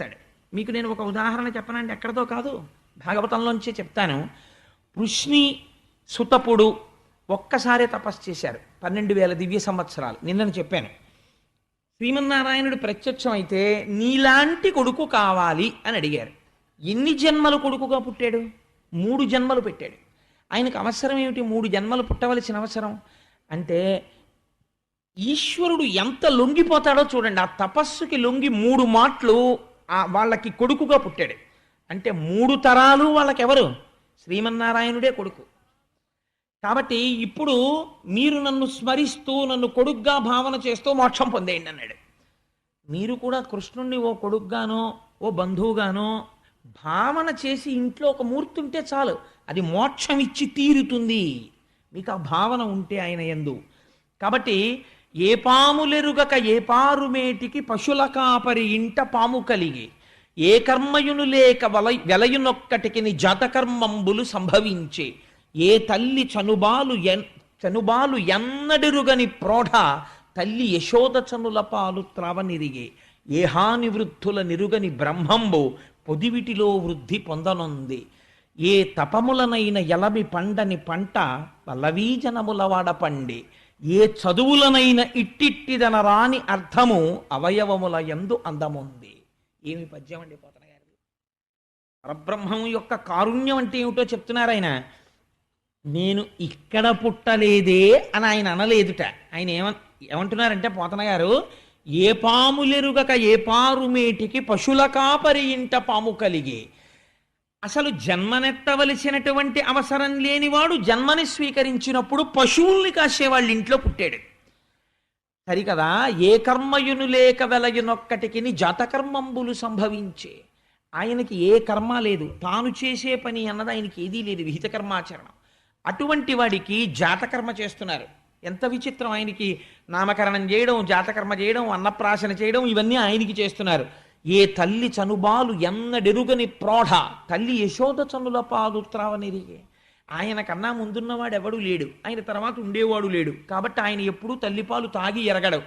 చేస్తాడు. మీకు నేను ఒక ఉదాహరణ చెప్పనండి. ఎక్కడితో కాదు. భాగవతంలోంచే చెప్తాను. పృష్ణి సుతపుడు ఒక్కసారే తపస్సు చేశారు. పన్నెండు వేల దివ్య సంవత్సరాలు. నిన్నను చెప్పాను. శ్రీమన్నారాయణుడు ప్రత్యక్షం అయితే నీలాంటి కొడుకు కావాలి అని అడిగారు. ఎన్ని జన్మలు కొడుకుగా పుట్టాడు? మూడు జన్మలు పెట్టాడు. ఆయనకు అవసరం ఏమిటి? మూడు జన్మలు పుట్టవలసిన అవసరం? అంటే ఈశ్వరుడు ఎంత లొంగిపోతాడో చూడండి. ఆ తపస్సుకి లొంగి మూడు మాటలు వాళ్ళకి కొడుకుగా పుట్టాడు. అంటే మూడు తరాలు వాళ్ళకెవరు? శ్రీమన్నారాయణుడే కొడుకు. కాబట్టి ఇప్పుడు మీరు నన్ను స్మరిస్తూ నన్ను కొడుగ్గా భావన చేస్తూ మోక్షం పొందేయండి అన్నాడు. మీరు కూడా కృష్ణుణ్ణి ఓ కొడుగ్గానో ఓ బంధువుగానో భావన చేసి ఇంట్లో ఒక మూర్తి ఉంటే చాలు. అది మోక్షం ఇచ్చి తీరుతుంది. మీకు ఆ భావన ఉంటే ఆయన ఎందు. కాబట్టి ఏ పాములెరుగక ఏ పారుమేటికి పశుల కాపరి ఇంట పాము కలిగి. ఏ కర్మయును లేక వల వెలయునొక్కటికి జాతకర్మంబులు సంభవించే. ఏ తల్లి చనుబాలు ఎన్ చనుబాలు ఎన్నడిరుగని ప్రోఢ తల్లి యశోద చనుల పాలు త్రావనిరిగే. ఏ హాని వృద్ధుల నిరుగని బ్రహ్మంబు పొదివిటిలో వృద్ధి పొందనుంది. ఏ తపములనైన ఎలమి పండని పంట పల్లవీజనముల పండే ఏ చదువులనైన ఇట్టిట్టిదన రాని అర్థము అవయవముల ఎందు అందముంది. ఏమి పద్యం అండి పోతన గారి పరబ్రహ్మం యొక్క కారుణ్యం అంటే ఏమిటో చెప్తున్నారు ఆయన. నేను ఇక్కడ పుట్టలేదే అని ఆయన అనలేదుట. ఆయన ఏమ ఏమంటున్నారంటే పోతన గారు ఏ పాములెరుగక ఏ పారుమేటికి పశుల కాపరి ఇంట పాము కలిగే. అసలు జన్మనెత్తవలసినటువంటి అవసరం లేనివాడు జన్మని స్వీకరించినప్పుడు పశువుల్ని కాసేవాళ్ళ ఇంట్లో పుట్టాడు. సరికదా ఏ కర్మయును లేక వెలయునొక్కటికి జాతకర్మంబులు సంభవించే. ఆయనకి ఏ కర్మ లేదు తాను చేసే పని అన్నది ఆయనకి ఏదీ లేదు విహిత కర్మాచరణం అటువంటి వాడికి జాతకర్మ చేస్తున్నారు. ఎంత విచిత్రం ఆయనకి నామకరణం చేయడం జాతకర్మ చేయడం అన్నప్రాశన చేయడం ఇవన్నీ ఆయనకి చేస్తున్నారు. ఏ తల్లి చనుబాలు ఎన్నడెరుగని ప్రోఢ తల్లి యశోద చనుల పాలు త్రావనిరిగే ఆయన కన్నా ముందున్నవాడు ఎవడు లేడు. ఆయన తర్వాత ఉండేవాడు లేడు. కాబట్టి ఆయన ఎప్పుడూ తల్లిపాలు తాగి ఎరగడు.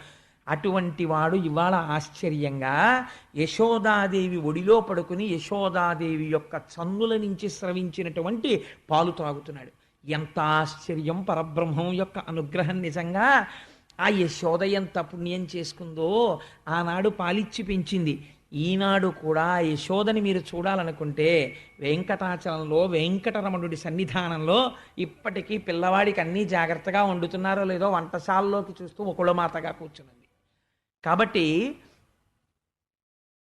అటువంటి వాడు ఇవాళ ఆశ్చర్యంగా యశోదాదేవి ఒడిలో పడుకుని యశోదాదేవి యొక్క చన్నుల నుంచి స్రవించినటువంటి పాలు తాగుతున్నాడు. ఎంత ఆశ్చర్యం పరబ్రహ్మం యొక్క అనుగ్రహం నిజంగా. ఆ యశోద ఎంత పుణ్యం చేసుకుందో ఆనాడు పాలిచ్చి పెంచింది. ఈనాడు కూడా యశోదని మీరు చూడాలనుకుంటే వెంకటాచలంలో వెంకటరమణుడి సన్నిధానంలో ఇప్పటికీ పిల్లవాడికి అన్నీ జాగ్రత్తగా వండుతున్నారో లేదో వంటశాలలోకి చూస్తూ ఒకళమాతగా కూర్చున్నది కాబట్టి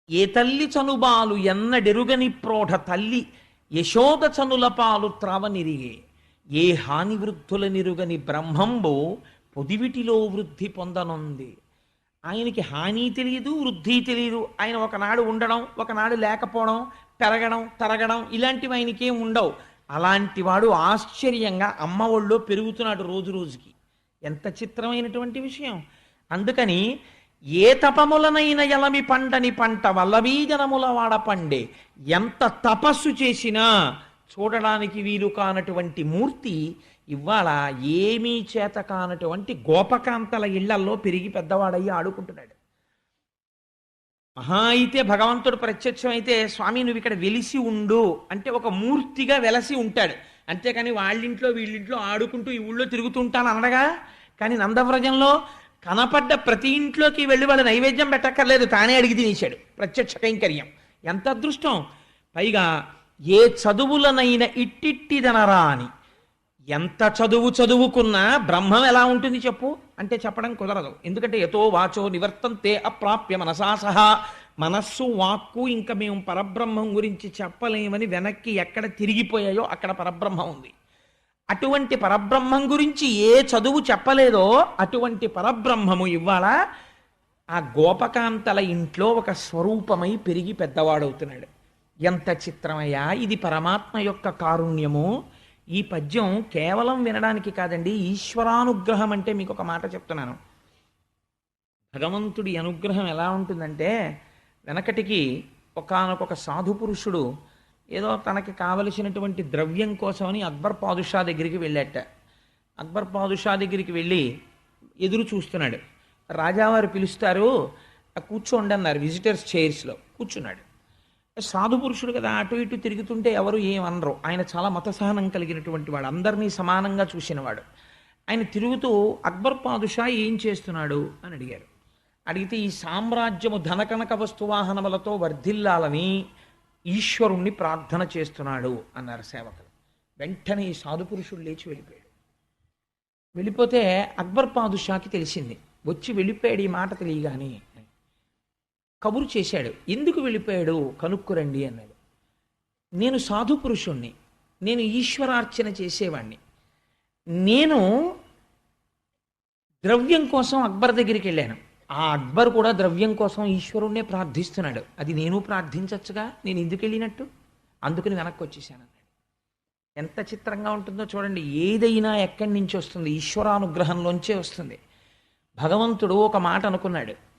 ఏ తల్లి చనుబాలు ఎన్నడెరుగని ప్రోఢ తల్లి యశోద చనుల పాలు త్రావనిరిగే ఏ హాని వృద్ధుల నిరుగని బ్రహ్మంబు పొదివిటిలో వృద్ధి పొందనుంది. ఆయనకి హాని తెలియదు వృద్ధి తెలియదు ఆయన ఒకనాడు ఉండడం ఒకనాడు లేకపోవడం పెరగడం తరగడం ఇలాంటివి ఆయనకేం ఉండవు. అలాంటివాడు ఆశ్చర్యంగా అమ్మ ఒళ్ళో పెరుగుతున్నాడు రోజు రోజుకి. ఎంత చిత్రమైనటువంటి విషయం. అందుకని ఏ తపములనైన ఎలమి పంటని పంట వల్లబీజనముల వాడ పండే ఎంత తపస్సు చేసినా చూడడానికి వీలు కానటువంటి మూర్తి ఇవాళ ఏమీ చేత కానటువంటి గోపకాంతల ఇళ్ళల్లో పెరిగి పెద్దవాడయ్యి ఆడుకుంటున్నాడు. మహా అయితే భగవంతుడు ప్రత్యక్షం అయితే స్వామి నువ్వు ఇక్కడ వెలిసి ఉండు. అంటే ఒక మూర్తిగా వెలసి ఉంటాడు. అంతేకాని వాళ్ళింట్లో వీళ్ళింట్లో ఆడుకుంటూ ఈ ఊళ్ళో తిరుగుతుంటాను అనడగా కానీ నందవ్రజంలో కనపడ్డ ప్రతి ఇంట్లోకి వెళ్ళి వాళ్ళు నైవేద్యం పెట్టక్కర్లేదు తానే అడిగి తినేశాడు. ప్రత్యక్ష కైంకర్యం. ఎంత అదృష్టం? పైగా ఏ చదువులనైనా ఇట్టిట్టిదనరా అని ఎంత చదువు చదువుకున్నా బ్రహ్మం ఎలా ఉంటుంది చెప్పు? అంటే చెప్పడం కుదరదు. ఎందుకంటే ఎతో వాచో నివర్తంతే అప్రాప్య మనసా సహా. మనస్సు వాక్కు ఇంకా మేము పరబ్రహ్మం గురించి చెప్పలేమని వెనక్కి ఎక్కడ తిరిగిపోయాయో అక్కడ పరబ్రహ్మం ఉంది. అటువంటి పరబ్రహ్మం గురించి ఏ చదువు చెప్పలేదో అటువంటి పరబ్రహ్మము ఇవాళ ఆ గోపకాంతల ఇంట్లో ఒక స్వరూపమై పెరిగి పెద్దవాడవుతున్నాడు. ఎంత చిత్రమయ్యా ఇది పరమాత్మ యొక్క కారుణ్యము. ఈ పద్యం కేవలం వినడానికి కాదండి ఈశ్వరానుగ్రహం అంటే మీకు ఒక మాట చెప్తున్నాను. భగవంతుడి అనుగ్రహం ఎలా ఉంటుందంటే వెనకటికి ఒకానొక సాధు పురుషుడు ఏదో తనకి కావలసినటువంటి ద్రవ్యం కోసమని అక్బర్ పాదుషా దగ్గరికి వెళ్ళాట. అక్బర్ పాదుషా దగ్గరికి వెళ్ళి ఎదురు చూస్తున్నాడు. రాజావారు పిలుస్తారు "ఆ కూర్చోండి అన్నారు విజిటర్స్ చైర్స్లో కూర్చున్నాడు. సాధు పురుషుడు కదా అటు ఇటు తిరుగుతుంటే ఎవరు ఏమనరు ఆయన చాలా మత సహనం కలిగినటువంటి వాడు అందరినీ సమానంగా చూసినవాడు. ఆయన తిరుగుతూ అక్బర్ పాదుషా ఏం చేస్తున్నాడు? అని అడిగారు. అడిగితే ఈ సామ్రాజ్యము ధనకనక వస్తువాహనములతో వర్ధిల్లాలని ఈశ్వరుణ్ణి ప్రార్థన చేస్తున్నాడు అన్నారు సేవకులు. వెంటనే ఈ సాధు పురుషుడు లేచి వెళ్ళిపోయాడు. వెళ్ళిపోతే అక్బర్ పాదుషాకి తెలిసింది. వచ్చి వెళ్ళిపోయాడు ఈ మాట తెలియగానే కబురు చేశాడు. ఎందుకు వెళ్ళిపోయాడు? కనుక్కురండి అన్నాడు. నేను సాధు పురుషుణ్ణి. నేను ఈశ్వరార్చన చేసేవాణ్ణి. నేను ద్రవ్యం కోసం అక్బర్ దగ్గరికి వెళ్ళాను. ఆ అక్బర్ కూడా ద్రవ్యం కోసం ఈశ్వరుణ్ణే ప్రార్థిస్తున్నాడు. అది నేను ప్రార్థించచ్చుగా? నేను ఎందుకు వెళ్ళినట్టు? అందుకని వెనక్కి వచ్చేసాను అన్నాడు. ఎంత చిత్రంగా ఉంటుందో చూడండి. ఏదైనా ఎక్కడి నుంచి వస్తుంది? ఈశ్వరానుగ్రహంలోంచే వస్తుంది. భగవంతుడు ఒక మాట అనుకున్నాడు.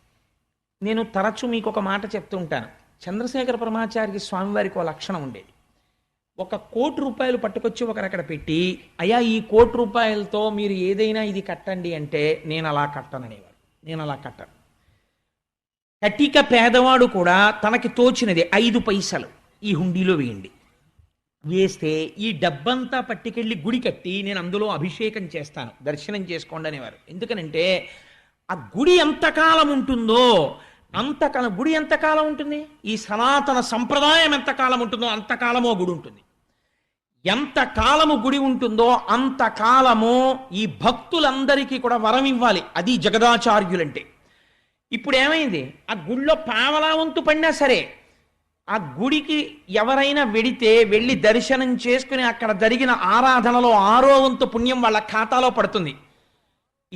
నేను తరచు మీకు ఒక మాట చెప్తూ ఉంటాను. చంద్రశేఖర పరమాచార్య స్వామివారికి ఒక లక్షణం ఉండేది. ఒక కోటి రూపాయలు పట్టుకొచ్చి ఒకరక్కడ పెట్టి అయ్యా ఈ కోటి రూపాయలతో మీరు ఏదైనా ఇది కట్టండి అంటే నేను అలా కట్టననేవారు నేను అలా కట్టను. కటిక పేదవాడు కూడా తనకి తోచినది ఐదు పైసలు ఈ హుండీలో వేయండి. వేస్తే ఈ డబ్బంతా పట్టుకెళ్ళి గుడి కట్టి నేను అందులో అభిషేకం చేస్తాను. దర్శనం చేసుకోండి అనేవారు. ఎందుకనంటే ఆ గుడి ఎంతకాలం ఉంటుందో అంతకాలం గుడి ఎంతకాలం ఉంటుంది? ఈ సనాతన సంప్రదాయం ఎంతకాలం ఉంటుందో అంతకాలమో గుడి ఉంటుంది. ఎంత కాలము గుడి ఉంటుందో అంత కాలము ఈ భక్తులందరికీ కూడా వరం ఇవ్వాలి. అది జగదాచార్యులంటే. ఇప్పుడు ఏమైంది? ఆ గుడిలో పావలా వంతు పడినా సరే ఆ గుడికి ఎవరైనా వెడితే వెళ్ళి దర్శనం చేసుకుని అక్కడ జరిగిన ఆరాధనలో ఆరో వంతు పుణ్యం వాళ్ళ ఖాతాలో పడుతుంది.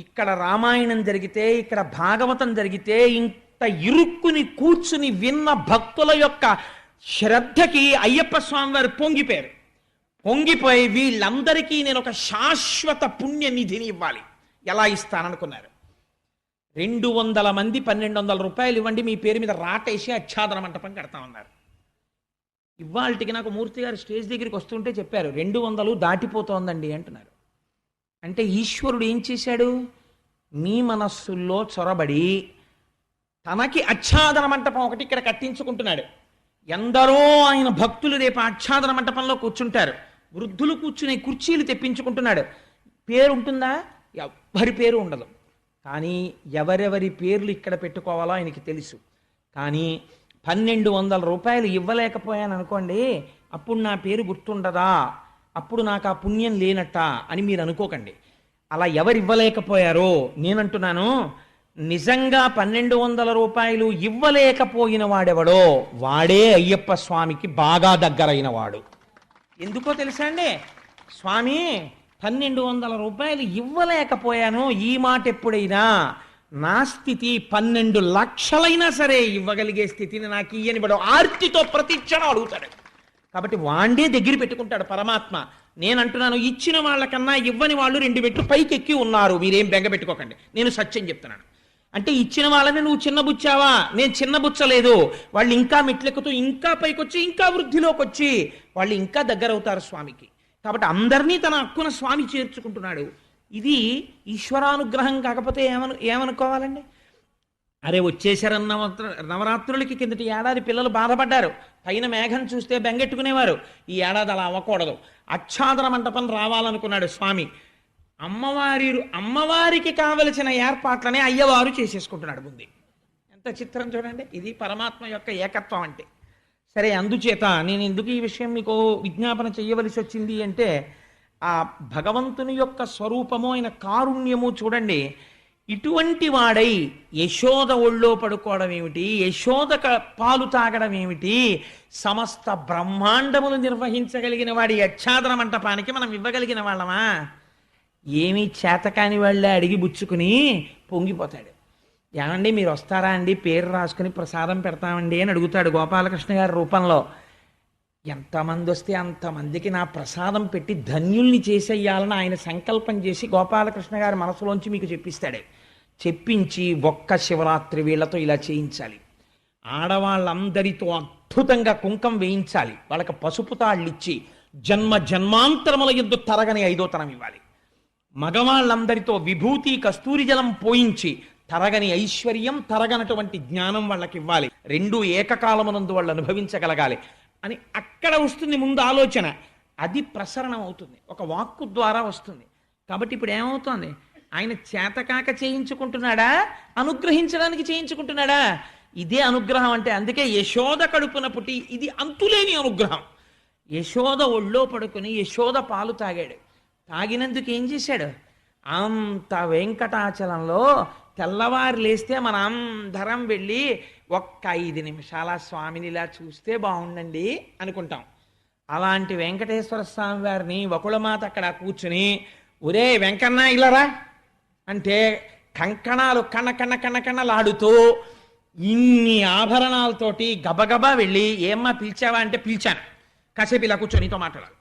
ఇక్కడ రామాయణం జరిగితే ఇక్కడ భాగవతం జరిగితే ఇంత ఇరుక్కుని కూర్చుని విన్న భక్తుల యొక్క శ్రద్ధకి అయ్యప్ప స్వామి వారు పొంగిపోయారు. పొంగిపోయి వీళ్ళందరికీ నేను ఒక శాశ్వత పుణ్య నిధిని ఇవ్వాలి. ఎలా ఇస్తాననుకున్నారు? రెండు వందల మంది పన్నెండు వందల రూపాయలు ఇవ్వండి మీ పేరు మీద రాటేసి ఆచ్ఛాదన మంటపం కడతామన్నారు ఇవాళకి నాకు మూర్తి గారు స్టేజ్ దగ్గరికి వస్తుంటే చెప్పారు రెండు వందలు దాటిపోతోందండి అంటున్నారు. అంటే ఈశ్వరుడు ఏం చేశాడు? మీ మనస్సుల్లో చొరబడి తనకి ఆచ్ఛాదన మంటపం ఒకటి ఇక్కడ కట్టించుకుంటున్నాడు. ఎందరో ఆయన భక్తులు రేపు ఆచ్ఛాదన మంటపంలో కూర్చుంటారు. వృద్ధులు కూర్చునే కుర్చీలు తెప్పించుకుంటున్నాడు. పేరు ఉంటుందా ఎవరి పేరు ఉండదు. కానీ ఎవరెవరి పేర్లు ఇక్కడ పెట్టుకోవాలో ఆయనకి తెలుసు. కానీ పన్నెండు వందల రూపాయలు ఇవ్వలేకపోయాను అనుకోండి అప్పుడు నా పేరు గుర్తుండదా? అప్పుడు నాకు ఆ పుణ్యం లేనట్ట అని మీరు అనుకోకండి. అలా ఎవరు ఇవ్వలేకపోయారో నేనంటున్నాను నిజంగా పన్నెండు వందల రూపాయలు ఇవ్వలేకపోయిన వాడెవడో వాడే అయ్యప్ప స్వామికి బాగా దగ్గరైన వాడు ఎందుకో తెలుసా అండి? స్వామి పన్నెండు వందల రూపాయలు ఇవ్వలేకపోయాను ఈ మాట ఎప్పుడైనా నా స్థితి పన్నెండు లక్షలైనా సరే ఇవ్వగలిగే స్థితిని నాకు ఇయ్యని వాడు ఆర్తితో ప్రతిక్షణం అడుగుతాడు. కాబట్టి వాండే దగ్గర పెట్టుకుంటాడు పరమాత్మ. నేను అంటున్నాను ఇచ్చిన వాళ్ళకన్నా ఇవ్వని వాళ్ళు రెండు మెట్లు పైకి ఎక్కి ఉన్నారు. మీరేం బెంగ పెట్టుకోకండి. నేను సత్యం చెప్తున్నాను. అంటే ఇచ్చిన వాళ్ళని నువ్వు చిన్నబుచ్చావా నేను చిన్నబుచ్చలేదు వాళ్ళు ఇంకా మెట్లెక్కుతూ ఇంకా పైకొచ్చి ఇంకా వృద్ధిలోకి వచ్చి వాళ్ళు ఇంకా దగ్గర అవుతారు స్వామికి. కాబట్టి అందరినీ తన హక్కున స్వామి చేర్చుకుంటున్నాడు. ఇది ఈశ్వరానుగ్రహం కాకపోతే ఏమను ఏమనుకోవాలండి? అరే వచ్చేసారన్న నవరాత్ర- నవరాత్రులకి కిందటి ఏడాది పిల్లలు బాధపడ్డారు. పైన మేఘం చూస్తే బెంగెట్టుకునేవారు. ఈ ఏడాది అలా అవ్వకూడదు. అచ్చాదన మంటపం రావాలనుకున్నాడు స్వామి. అమ్మవారి అమ్మవారికి కావలసిన ఏర్పాట్లనే అయ్యవారు చేసేసుకుంటున్నాడు ముందు. ఎంత చిత్రం చూడండి. ఇది పరమాత్మ యొక్క ఏకత్వం అంటే. సరే అందుచేత నేను ఎందుకు ఈ విషయం మీకు విజ్ఞాపన చేయవలసి వచ్చింది అంటే ఆ భగవంతుని యొక్క స్వరూపము ఆయన కారుణ్యము చూడండి. ఇటువంటి వాడై యశోద ఒళ్ళో పడుకోవడం ఏమిటి? యశోద పాలు తాగడం ఏమిటి? సమస్త బ్రహ్మాండములు నిర్వహించగలిగిన వాడి యచ్ఛాదన మంటపానికి మనం ఇవ్వగలిగిన వాళ్ళమా? ఏమీ చేతకాని వాళ్ళే అడిగి బుచ్చుకుని పొంగిపోతాడు. ఏమండి మీరు వస్తారా అండి? పేరు రాసుకుని ప్రసాదం పెడతామండి అని అడుగుతాడు గోపాలకృష్ణ గారి రూపంలో. ఎంతమంది వస్తే అంతమందికి నా ప్రసాదం పెట్టి ధన్యుల్ని చేసేయాలని ఆయన సంకల్పం చేసి గోపాలకృష్ణ గారి మనసులోంచి మీకు చెప్పిస్తాడే. చెప్పించి ఒక్క శివరాత్రి వీళ్ళతో ఇలా చేయించాలి. ఆడవాళ్ళందరితో అద్భుతంగా కుంకం వేయించాలి. వాళ్ళకి పసుపు తాళ్ళిచ్చి జన్మ జన్మాంతరముల ఎందు తరగని ఐదోతనం ఇవ్వాలి. మగవాళ్ళందరితో విభూతి కస్తూరి జలం పోయించి తరగని ఐశ్వర్యం తరగనటువంటి జ్ఞానం వాళ్ళకి ఇవ్వాలి రెండు ఏకకాలమునందు వాళ్ళు అనుభవించగలగాలి. అని అక్కడ వస్తుంది ముందు ఆలోచన. అది ప్రసరణం అవుతుంది ఒక వాక్కు ద్వారా వస్తుంది. కాబట్టి ఇప్పుడు ఏమవుతోంది? ఆయన చేతకాక చేయించుకుంటున్నాడా? అనుగ్రహించడానికి చేయించుకుంటున్నాడా? ఇదే అనుగ్రహం అంటే అందుకే యశోద కడుపున పుట్టి ఇది అంతులేని అనుగ్రహం. యశోద ఒళ్ళో పడుకుని యశోద పాలు తాగాడు. తాగినందుకు ఏం చేశాడు? అంత వెంకటాచలంలో తెల్లవారు లేస్తే మన అందరం వెళ్ళి ఒక్క ఐదు నిమిషాల స్వామిని ఇలా చూస్తే బాగుండండి అనుకుంటాం. అలాంటి వెంకటేశ్వర స్వామి వారిని వకుళమాత అక్కడ కూర్చుని ఒరే వెంకన్న ఇల్లరా అంటే కంకణాలు కణ కణ కణ కణలాడుతూ ఇన్ని ఆభరణాలతోటి గబగబా వెళ్ళి ఏమ్మా పిలిచావా? అంటే పిలిచాను. కాసేపు ఇలా కూర్చొని నీతో మాట్లాడాలి.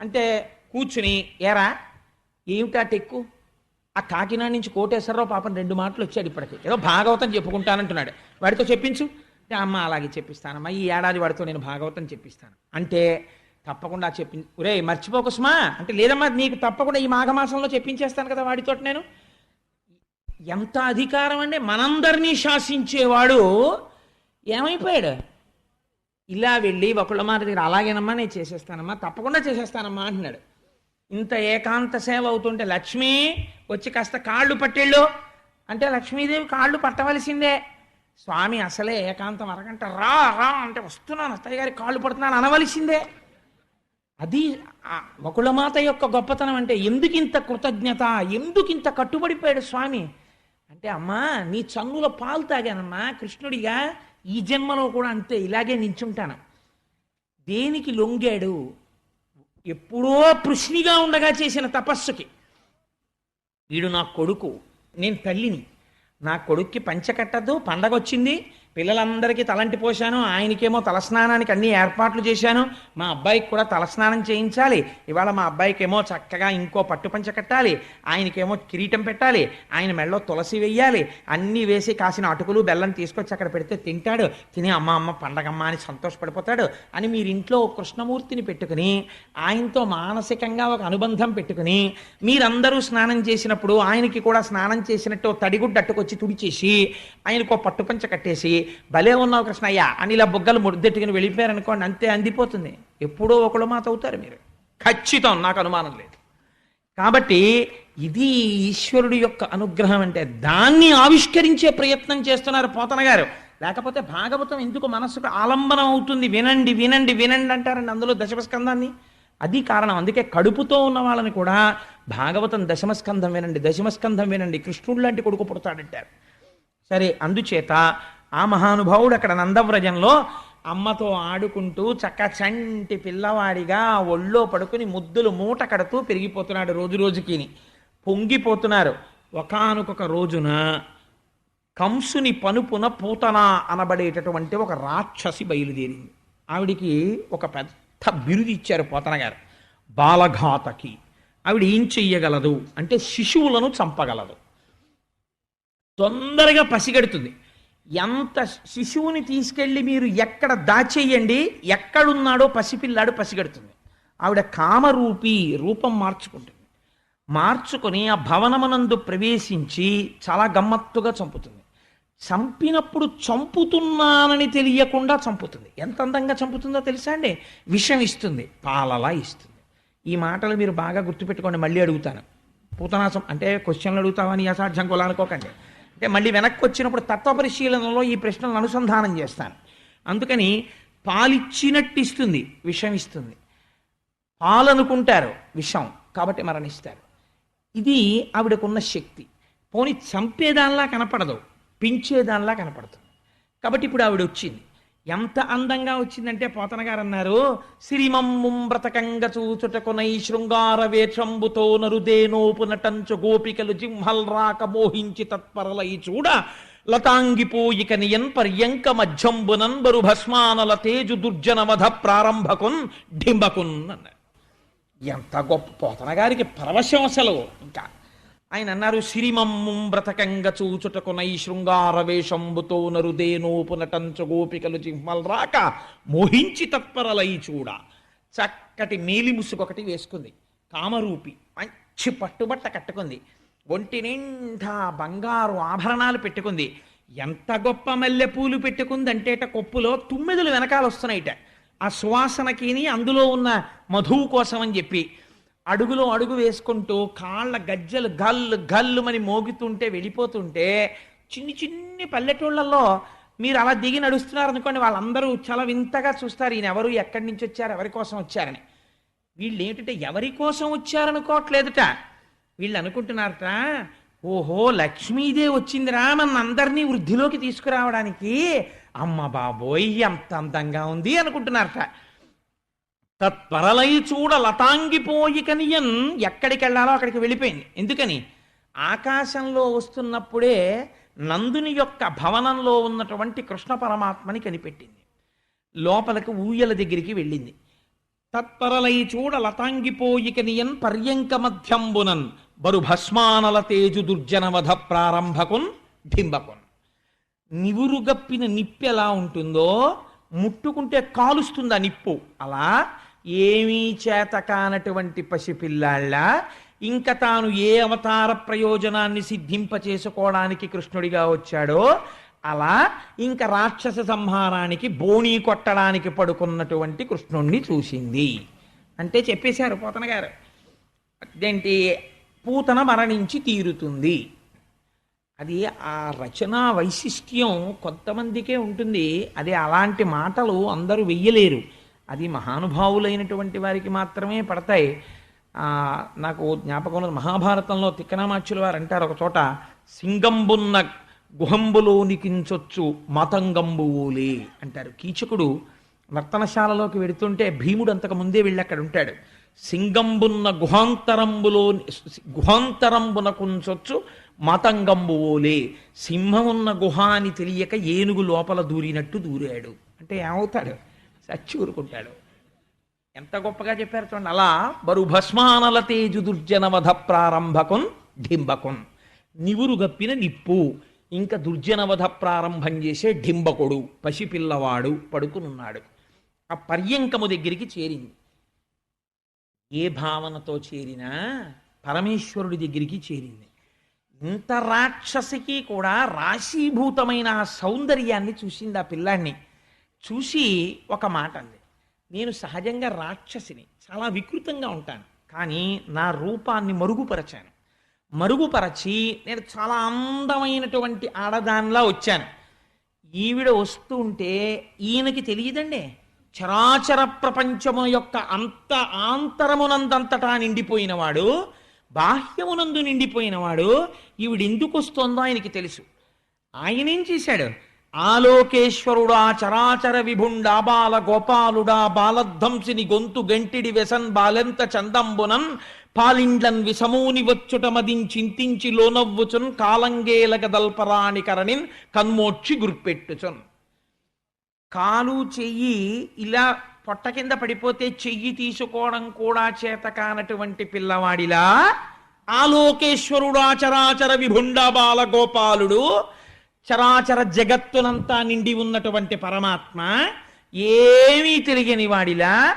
అంటే కూర్చుని ఏరా ఏమిటా టెక్కు? ఆ కాకినాడ నుంచి కోటేశ్వరరావు పాపం రెండు మాటలు వచ్చాడు ఇప్పటికి. ఏదో భాగవతం చెప్పుకుంటానంటున్నాడు. వాడితో చెప్పించు. అమ్మ అలాగే చెప్పిస్తానమ్మా. ఈ ఏడాది వాడితో నేను భాగవతం చెప్పిస్తాను. అంటే తప్పకుండా చెప్పి ఒరే మర్చిపోకసుమా అంటే లేదమ్మా నీకు తప్పకుండా ఈ మాఘమాసంలో చెప్పించేస్తాను కదా వాడితో నేను. ఎంత అధికారం అంటే మనందరినీ శాసించేవాడు ఏమైపోయాడు? ఇలా వెళ్ళి ఒకళ్ళ మాట దగ్గర అలాగేనమ్మా నేను చేసేస్తానమ్మా తప్పకుండా చేసేస్తానమ్మా అంటున్నాడు. ఇంత ఏకాంత సేవ అవుతుంటే లక్ష్మి వచ్చి కాస్త కాళ్ళు పట్టేళ్ళు అంటే లక్ష్మీదేవి కాళ్ళు పట్టవలసిందే. స్వామి అసలే ఏకాంతం అరగంట రా రా అంటే వస్తున్నాను అత్తయ్య గారి కాళ్ళు పడుతున్నాను అనవలసిందే. అది ఆ వకుళమాత యొక్క గొప్పతనం అంటే ఎందుకింత కృతజ్ఞత ఎందుకింత కట్టుబడిపోయాడు స్వామి? అంటే అమ్మా నీ చన్నుల పాలు తాగానమ్మా కృష్ణుడిగా ఈ జన్మలో కూడా అంతే ఇలాగే నించుంటాను. దేనికి లొంగాడు? ఎప్పుడో పృష్ణిగా ఉండగా చేసిన తపస్సుకి. వీడు నా కొడుకు నేను తల్లిని. నా కొడుక్కి పంచకట్టద్దు పండగ వచ్చింది పిల్లలందరికీ తలంటి పోశాను ఆయనకేమో తలస్నానానికి అన్ని ఏర్పాట్లు చేశాను. మా అబ్బాయికి కూడా తలస్నానం చేయించాలి. ఇవాళ మా అబ్బాయికేమో చక్కగా ఇంకో పట్టుపంచ కట్టాలి ఆయనకేమో కిరీటం పెట్టాలి ఆయన మెడలో తులసి వెయ్యాలి అన్నీ వేసి కాసిన అటుకులు బెల్లం తీసుకొచ్చి అక్కడ పెడితే తింటాడు. తిని అమ్మ అమ్మ పండగమ్మ అని సంతోషపడిపోతాడు. అని మీరు ఇంట్లో కృష్ణమూర్తిని పెట్టుకుని ఆయనతో మానసికంగా ఒక అనుబంధం పెట్టుకుని మీరందరూ స్నానం చేసినప్పుడు ఆయనకి కూడా స్నానం చేసినట్టు తడిగుడ్డట్టుకొచ్చి తడిగుడ్డ అట్టుకొచ్చి తుడిచేసి ఆయనకు ఓ పట్టుపంచ కట్టేసి భలే ఉన్నావు కృష్ణయ్య. అని ఇలా బుగ్గలు ముద్దెట్టుకుని వెళ్ళిపోయారనుకోండి అంతే అందిపోతుంది. ఎప్పుడో ఒకళ్ళు మాత అవుతారు మీరు. ఖచ్చితం నాకు అనుమానం లేదు. కాబట్టి ఇది ఈశ్వరుడి యొక్క అనుగ్రహం అంటే దాన్ని ఆవిష్కరించే ప్రయత్నం చేస్తున్నారు పోతన గారు. లేకపోతే భాగవతం ఎందుకు మనస్సుకు ఆలంబనం అవుతుంది? వినండి వినండి వినండి అంటారండి అందులో దశమస్కందాన్ని. అది కారణం. అందుకే కడుపుతో ఉన్న వాళ్ళని కూడా భాగవతం దశమస్కంధం వినండి దశమస్కంధం వినండి కృష్ణుడు లాంటి కొడుకు పుడతాడంటారు. సరే అందుచేత ఆ మహానుభావుడు అక్కడ నందవ్రజంలో అమ్మతో ఆడుకుంటూ చక్క చంటి పిల్లవాడిగా ఒళ్ళో పడుకుని ముద్దులు మూట కడుతూ పెరిగిపోతున్నాడు రోజు రోజుకిని. పొంగిపోతున్నారు. ఒకానొక రోజున కంసుని పనుపున పూతన అనబడేటటువంటి ఒక రాక్షసి బయలుదేరింది. ఆవిడికి ఒక పెద్ద బిరుది ఇచ్చారు పోతన గారు. బాలఘాతకి. ఆవిడ ఏం చెయ్యగలదు? అంటే శిశువులను చంపగలదు. తొందరగా పసిగడుతుంది. ఎంత శిశువుని తీసుకెళ్ళి మీరు ఎక్కడ దాచేయండి? ఎక్కడున్నాడో పసిపిల్లాడు పసిగడుతుంది. ఆవిడ కామరూపి రూపం మార్చుకుంటుంది. మార్చుకొని ఆ భవనమనందు ప్రవేశించి చాలా గమ్మత్తుగా చంపుతుంది. చంపినప్పుడు చంపుతున్నానని తెలియకుండా చంపుతుంది. ఎంత అందంగా చంపుతుందో తెలుసా అండి? విషం ఇస్తుంది పాలలా ఇస్తుంది. ఈ మాటలు మీరు బాగా గుర్తుపెట్టుకోండి మళ్ళీ అడుగుతాను. పూతనాసం అంటే క్వశ్చన్లు అడుగుతామని అసాధ్యం కొలానుకోకండి. అంటే మళ్ళీ వెనక్కి వచ్చినప్పుడు తత్వ పరిశీలనలో ఈ ప్రశ్నలను అనుసంధానం చేస్తాను. అందుకని పాలిచ్చినట్టు ఇస్తుంది విషం ఇస్తుంది. పాలనుకుంటారు విషం కాబట్టి మరణిస్తారు. ఇది ఆవిడకున్న శక్తి. పోని చంపేదానిలా కనపడదు పించేదానిలా కనపడుతుంది కాబట్టి ఇప్పుడు ఆవిడ వచ్చింది ఎంత అందంగా వచ్చిందంటే పోతన గారు అన్నారు సిరిమమ్ముం బ్రతకంగ చూచుటకునై శృంగార వేషంబుతో నరుదేనోపు నటంచు గోపికలు జింహల్ రాక మోహించి తత్పరలై చూడ. లతాంగిపోయిక నియన్ పర్యంక మధ్యంబునన్ బరు భస్మానల తేజు దుర్జనవధ ప్రారంభకున్ డింబకున్ అన్నారు. ఎంత గొప్ప పోతన గారికి పరవశం అసలు. ఇంకా ఆయన అన్నారు సిరిమమ్ముం బ్రతకంగ చూచుటకునై శృంగార వేషంబుతో నరుదేనోపునటంచు గోపికలు జింహల్ రాక మోహించి తత్పరలై చూడ. చక్కటి నీలి ముసుగొకటి వేసుకుంది. కామరూపి మంచి పట్టుబట్ట కట్టుకుంది. ఒంటి నిండా బంగారు ఆభరణాలు పెట్టుకుంది. ఎంత గొప్ప మల్లెపూలు పెట్టుకుందంటేట కొప్పులో తుమ్మెదలు వెనకాల వస్తున్నాయిట ఆ సువాసనకిని అందులో ఉన్న మధువు కోసం అని చెప్పి అడుగులో అడుగు వేసుకుంటూ కాళ్ళ గజ్జలు గల్లు గల్లుమని మోగుతుంటే వెళ్ళిపోతుంటే చిన్ని చిన్ని పల్లెటూళ్ళల్లో మీరు అలా దిగి నడుస్తున్నారు అనుకోండి వాళ్ళందరూ చాలా వింతగా చూస్తారు ఈయన ఎవరు ఎక్కడి నుంచి వచ్చారు ఎవరి కోసం వచ్చారని. వీళ్ళు ఏంటంటే ఎవరి కోసం వచ్చారనుకోవట్లేదుట. వీళ్ళు అనుకుంటున్నారట ఓహో లక్ష్మీదే వచ్చిందిరా మన అందరినీ వృద్ధిలోకి తీసుకురావడానికి. అమ్మ బాబోయ్ ఎంత అందంగా ఉంది అనుకుంటున్నారట. తత్పరలై చూడ లతాంగిపోయి కనియన్ ఎక్కడికి వెళ్ళాలో అక్కడికి వెళ్ళిపోయింది. ఎందుకని? ఆకాశంలో వస్తున్నప్పుడే నందుని యొక్క భవనంలో ఉన్నటువంటి కృష్ణ పరమాత్మని కనిపెట్టింది. లోపలికి ఊయల దగ్గరికి వెళ్ళింది. తత్పరలై చూడ లతాంగిపోయికనియన్ పర్యంక మధ్యంబునన్ బరు భస్మానల తేజు దుర్జనవధ ప్రారంభకున్ ఢింబకున్ నివురుగప్పిన నిప్పు ఎలా ఉంటుందో ముట్టుకుంటే కాలుస్తుంది ఆ నిప్పు. అలా ఏమీ చేత కానటువంటి పసిపిల్లాళ్ళ ఇంకా తాను ఏ అవతార ప్రయోజనాన్ని సిద్ధింప చేసుకోవడానికి కృష్ణుడిగా వచ్చాడో అలా ఇంకా రాక్షస సంహారానికి బోణీ కొట్టడానికి పడుకున్నటువంటి కృష్ణుణ్ణి చూసింది. అంటే చెప్పేశారు పోతన గారు. అదేంటి? పూతన మరణించి తీరుతుంది. అది ఆ రచనా వైశిష్ట్యం కొంతమందికే ఉంటుంది. అది అలాంటి మాటలు అందరూ వెయ్యలేరు. అది మహానుభావులైనటువంటి వారికి మాత్రమే పడతాయి. నాకు జ్ఞాపకం మహాభారతంలో తిక్కనామాచ్యుల వారు అంటారు ఒక చోట సింగంబున్న గుహంబులోనికించొచ్చు మతంగంబువులే అంటారు. కీచకుడు నర్తనశాలలోకి వెడుతుంటే భీముడు అంతకు ముందే వెళ్ళి అక్కడ ఉంటాడు. సింగంబున్న గుహాంతరంబులో గుహాంతరంబున కుంచొచ్చు మతంగంబువులే సింహమున్న గుహ అని తెలియక ఏనుగు లోపల దూరినట్టు దూరాడు. అంటే ఏమవుతాడు? చచ్చి ఊరుకుంటాడు. ఎంత గొప్పగా చెప్పారు చూడండి. అలా బరు భస్మానల తేజు దుర్జనవధ ప్రారంభకున్ ఢింబకున్. నివురు గప్పిన నిప్పు ఇంకా దుర్జనవధ ప్రారంభం చేసే ఢింబకుడు పసిపిల్లవాడు పడుకునున్నాడు. ఆ పర్యంకము దగ్గరికి చేరింది. ఏ భావనతో చేరినా పరమేశ్వరుడి దగ్గరికి చేరింది. ఇంత రాక్షసికి కూడా రాశీభూతమైన ఆ సౌందర్యాన్ని చూసింది ఆ పిల్లాన్ని చూసి ఒక మాట అంది. నేను సహజంగా రాక్షసిని చాలా వికృతంగా ఉంటాను కానీ నా రూపాన్ని మరుగుపరచాను. మరుగుపరచి నేను చాలా అందమైనటువంటి ఆడదానిలా వచ్చాను. ఈవిడ వస్తూ ఉంటే ఈయనకి తెలియదండి. చరాచర ప్రపంచము యొక్క అంత ఆంతరమునందంతటా నిండిపోయినవాడు బాహ్యమునందు నిండిపోయినవాడు ఈవిడెందుకు వస్తోందో ఆయనకి తెలుసు. ఆయనేం చేశాడు? ఆలోకేశ్వరుడా చరాచర విభుండా బాల గోపాలుడా బాలధ్వంసిని గొంతు గంటిడి వెసన్ బాలెంత చందంబునన్ పాలిండ్లన్ విసమూని వచ్చుట మదించింతించి లోనవ్వుచున్ కాలంగేలక దల్పరాణి కరణిన్ కన్మోక్షి గుర్పెట్టుచున్. కాలు చెయ్యి ఇలా పొట్ట కింద పడిపోతే చెయ్యి తీసుకోవడం కూడా చేత కానటువంటి పిల్లవాడిలా ఆలోకేశ్వరుడు చరాచర విభుండ బాల గోపాలుడు చరాచర జగత్తునంతా నిండి ఉన్నటువంటి పరమాత్మ ఏమీ తెలియని వాడిలా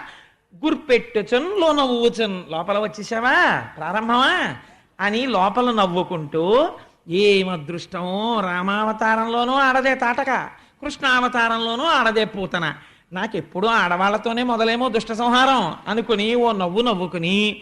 గుర్పెట్టుచన్లో నవ్వుచన్. లోపల వచ్చేసావా? ప్రారంభమా? అని లోపల నవ్వుకుంటూ ఏం అదృష్టం రామావతారంలోనూ ఆడదే తాటక కృష్ణావతారంలోనూ ఆడదే పూతన. నాకెప్పుడూ ఆడవాళ్ళతోనే మొదలేమో దుష్ట సంహారం అనుకుని ఓ నవ్వు నవ్వుకుని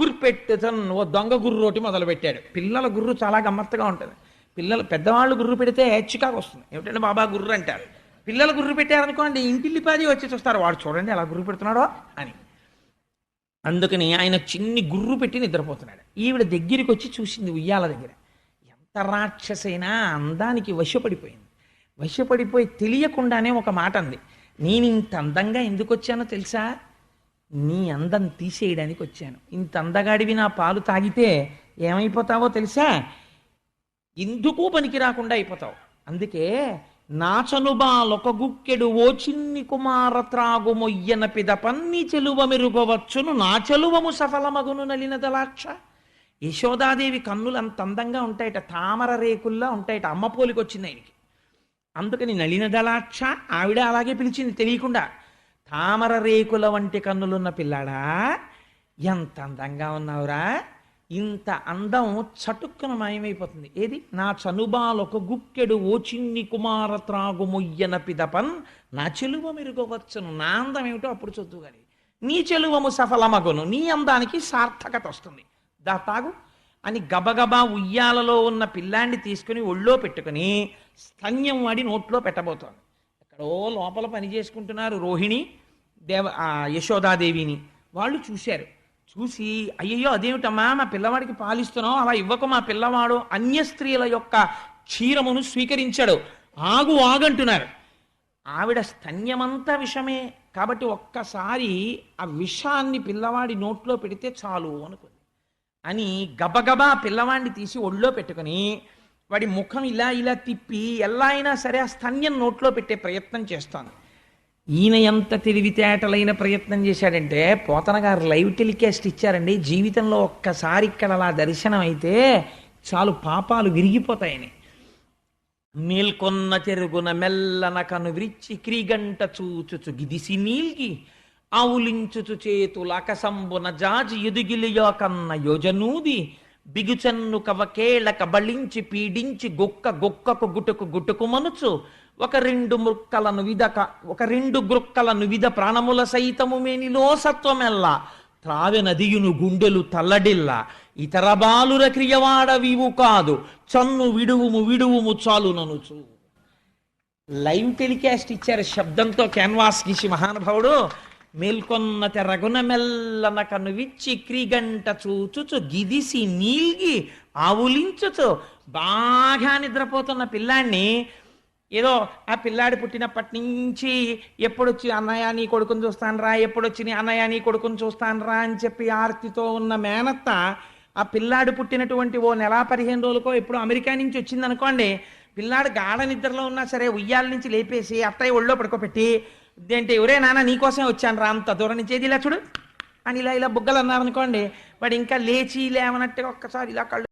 గుర్పెట్టుచన్ ఓ దొంగ గుర్రోటి మొదలుపెట్టాడు. పిల్లల గుర్రు చాలా గమ్మత్తుగా ఉంటుంది. పిల్లలు పెద్దవాళ్ళు గుర్రు పెడితే చికాకు వస్తుంది. ఏమిటంటే బాబా గుర్రు అంటారు. పిల్లలు గుర్రు పెట్టారనుకోండి ఇంటిల్లిపాది వచ్చి చూస్తారు. వాడు చూడండి ఎలా గుర్రు పెడుతున్నాడో అని. అందుకని ఆయన చిన్ని గుర్రు పెట్టి నిద్రపోతున్నాడు. ఈవిడ దగ్గరికి వచ్చి చూసింది ఉయ్యాల దగ్గర. ఎంత రాక్షసైనా అందానికి వశపడిపోయింది. వశపడిపోయి తెలియకుండానే ఒక మాట అంది. నేను ఇంత అందంగా ఎందుకు వచ్చానో తెలుసా? నీ అందం తీసేయడానికి వచ్చాను. ఇంత అందగాడివి నా పాలు తాగితే ఏమైపోతావో తెలుసా? ఎందుకు పనికి రాకుండా అయిపోతావు. అందుకే నాచనుబాలొక గుక్కెడు ఓ చిన్ని కుమార త్రాగు మొయ్యన పిదపన్ని చెలువ మెరుగవచ్చును నా చెలువము సఫలమగును నలిన దలాక్ష. యశోదాదేవి కన్నులు అంత అందంగా ఉంటాయట తామర రేకుల్లా ఉంటాయట అమ్మ పోలికి వచ్చింది ఆయనకి. అందుకని నలిన దలాక్ష ఆవిడ అలాగే పిలిచింది తెలియకుండా తామర రేకుల వంటి కన్నులున్న పిల్లాడా ఎంత అందంగా ఉన్నావురా. ఇంత అందం చటుక్కున మాయమైపోతుంది. ఏది? నా చనుబాలొక గుక్కెడు ఓ చిన్ని కుమార త్రాగు పిదపన్ నా చెలువ మెరుగవచ్చును. నా అందం ఏమిటో అప్పుడు చదువు కానీ నీ చెలువము సఫలమగును. నీ అందానికి సార్థకత వస్తుంది. దా తాగు. అని గబగబా ఉయ్యాలలో ఉన్న పిల్లాన్ని తీసుకుని ఒళ్ళో పెట్టుకుని స్తన్యం వాడి నోట్లో పెట్టబోతోంది. ఎక్కడో లోపల పని చేసుకుంటున్నారు రోహిణి దేవ యశోదాదేవిని. వాళ్ళు చూశారు. చూసి అయ్యయ్యో అదేమిటమ్మా? మా పిల్లవాడికి పాలిస్తున్నావు అలా ఇవ్వకు మా పిల్లవాడు. అన్య స్త్రీల యొక్క క్షీరమును స్వీకరించాడు. ఆగు ఆగంటున్నారు. ఆవిడ స్తన్యమంతా విషమే. కాబట్టి ఒక్కసారి ఆ విషాన్ని పిల్లవాడి నోట్లో పెడితే చాలు అనుకుంది. అని గబగబా పిల్లవాడిని తీసి ఒళ్ళో పెట్టుకుని వాడి ముఖం ఇలా ఇలా తిప్పి ఎలా అయినా సరే ఆ స్తన్యం నోట్లో పెట్టే ప్రయత్నం చేస్తాను ఈయన ఎంత తెలివితేటలైన ప్రయత్నం చేశాడంటే పోతన గారు లైవ్ టెలికాస్ట్ ఇచ్చారండి. జీవితంలో ఒక్కసారి ఇక్కడ అలా దర్శనం అయితే చాలు పాపాలు విరిగిపోతాయని. మేల్కొన్న చెరుగున మెల్లన కను విరిచి క్రీగంట చూచుచు గిదిసి నీల్గి ఆవులించుచు చేతుల అకసంబున జాజి ఎదుగిలియో కన్న యోజనూది బిగుచన్ను కవకేళ కబళించి పీడించి గొక్క గొక్కకు గుటుకు గుటుకు మనుచు ఒక రెండు మృక్కలను విధక ఒక రెండు గ్రుక్కలను విధ ప్రాణముల సైతము మేనిలో సత్వమెల్ల. త్రావెనదియును గుండెలు తల్లడిల్ల. ఇతర బాలుర క్రియవాడవివు కాదు. చన్ను విడువుము విడువుము చాలు ననుచు లైవ్ టెలికాస్ట్ ఇచ్చారు శబ్దంతో క్యాన్వాస్ గీసి మహానుభావుడు. మేల్కొన్న తెరగున మెల్లన కనువిచ్చి క్రీగంట చూచుచు గిదిసి నీల్గి ఆవులించుచు బాగా నిద్రపోతున్న పిల్లాన్ని ఏదో ఆ పిల్లాడి పుట్టినప్పటి నుంచి ఎప్పుడొచ్చి అన్నయ్య నీ కొడుకుని చూస్తానరా ఎప్పుడొచ్చి నీ అన్నయ్య నీ కొడుకుని చూస్తానరా అని చెప్పి ఆర్తితో ఉన్న మేనత్త ఆ పిల్లాడు పుట్టినటువంటి ఓ నెల పదిహేను రోజులకో ఎప్పుడు అమెరికా నుంచి వచ్చిందనుకోండి పిల్లాడు గాఢ నిద్రలో ఉన్నా సరే ఉయ్యాల నుంచి లేపేసి అత్తయ్య ఒళ్ళో పడుకోబెట్టి ఏంటి ఎవరే నాన్న నీకోసమే వచ్చాను రా అంత దూరం నుంచి ఏది ఇలా చూడు? అని ఇలా ఇలా బుగ్గలు అన్నారనుకోండి వాడు ఇంకా లేచి లేవనట్టుగా ఒక్కసారి ఇలా కళ్ళు